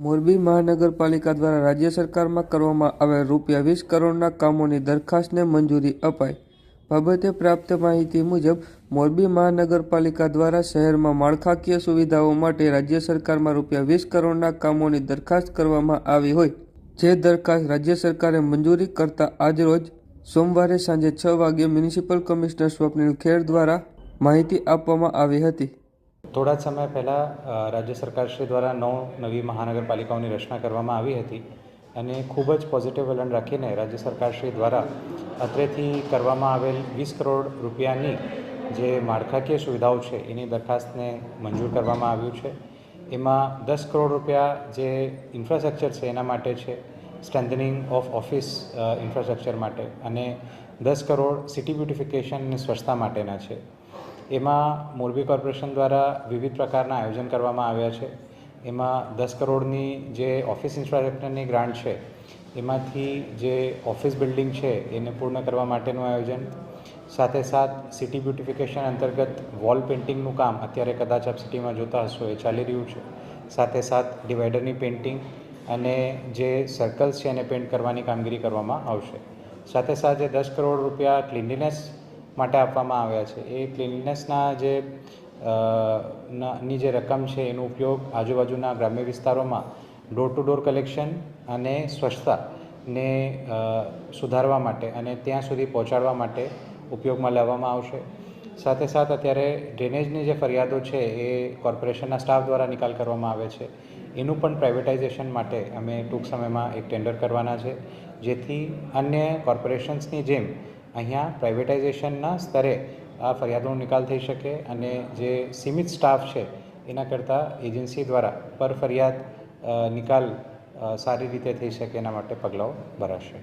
મોરબી મહાનગરપાલિકા દ્વારા રાજ્ય સરકારમાં કરવામાં આવેલ રૂપિયા વીસ કરોડના કામોની દરખાસ્તને મંજૂરી અપાઈ. બાબતે પ્રાપ્ત માહિતી મુજબ, મોરબી મહાનગરપાલિકા દ્વારા શહેરમાં માળખાકીય સુવિધાઓ માટે રાજ્ય સરકારમાં રૂપિયા વીસ કરોડના કામોની દરખાસ્ત કરવામાં આવી હોય. જે દરખાસ્ત રાજ્ય સરકારે મંજૂરી કરતા આજરોજ સોમવારે સાંજે છ વાગ્યે મ્યુનિસિપલ કમિશનર સ્વપ્નિલ ખેર દ્વારા માહિતી આપવામાં આવી હતી. થોડા સમય પહેલાં રાજ્ય સરકારશ્રી દ્વારા નવ નવી મહાનગરપાલિકાઓની રચના કરવામાં આવી હતી અને ખૂબ જ પોઝિટિવ વલણ રાખીને રાજ્ય સરકારશ્રી દ્વારા અત્રેથી કરવામાં આવેલ વીસ કરોડ રૂપિયાની જે માળખાકીય સુવિધાઓ છે, એની દરખાસ્તને મંજૂર કરવામાં આવ્યું છે. એમાં દસ કરોડ રૂપિયા જે ઇન્ફ્રાસ્ટ્રક્ચર છે, એના માટે છે. સ્ટ્રેન્થનિંગ ઓફ ઓફિસ ઇન્ફ્રાસ્ટ્રક્ચર માટે અને દસ કરોડ સિટી બ્યુટિફિકેશન અને સ્વચ્છતા માટેના છે. એમાં મોરબી કોર્પોરેશન દ્વારા વિવિધ પ્રકારના આયોજન કરવામાં આવ્યા છે. એમાં દસ કરોડની જે ઓફિસ ઇન્ફ્રાસ્ટ્રક્ચરની ગ્રાન્ટ છે, એમાંથી જે ઓફિસ બિલ્ડિંગ છે એને પૂર્ણ કરવા માટેનું આયોજન. સાથે સાથ સિટી બ્યુટિફિકેશન અંતર્ગત વોલ પેઇન્ટિંગનું કામ અત્યારે કદાચ આપ સિટીમાં જોતા હશો એ ચાલી રહ્યું છે. સાથે સાથ ડિવાઈડરની પેઇન્ટિંગ અને જે સર્કલ્સ છે એને પેઇન્ટ કરવાની કામગીરી કરવામાં આવશે. સાથે સાથે દસ કરોડ રૂપિયા ક્લિનલીનેસ માટે આપવામાં આવ્યા છે. એ ક્લિનલીનેસના જે ની જે રકમ છે એનો ઉપયોગ આજુબાજુના ગ્રામ્ય વિસ્તારોમાં ડોર ટુ ડોર કલેક્શન અને સ્વચ્છતાને સુધારવા માટે અને ત્યાં સુધી પહોંચાડવા માટે ઉપયોગમાં લેવામાં આવશે. સાથે સાથ અત્યારે ડ્રેનેજની જે ફરિયાદો છે એ કોર્પોરેશનના સ્ટાફ દ્વારા નિકાલ કરવામાં આવે છે. એનું પણ પ્રાઇવેટાઇઝેશન માટે અમે ટૂંક સમયમાં એક ટેન્ડર કરવાના છે. જેથી અન્ય કોર્પોરેશન્સની જેમ અહીંયા પ્રાઇવેટાઇઝેશનના સ્તરે આ ફરિયાદોનો નિકાલ થઈ શકે અને જે સીમિત સ્ટાફ છે, એના કરતાં એજન્સી દ્વારા પર ફરિયાદ નિકાલ સારી રીતે થઈ શકે એના માટે પગલાઓ ભરાશે.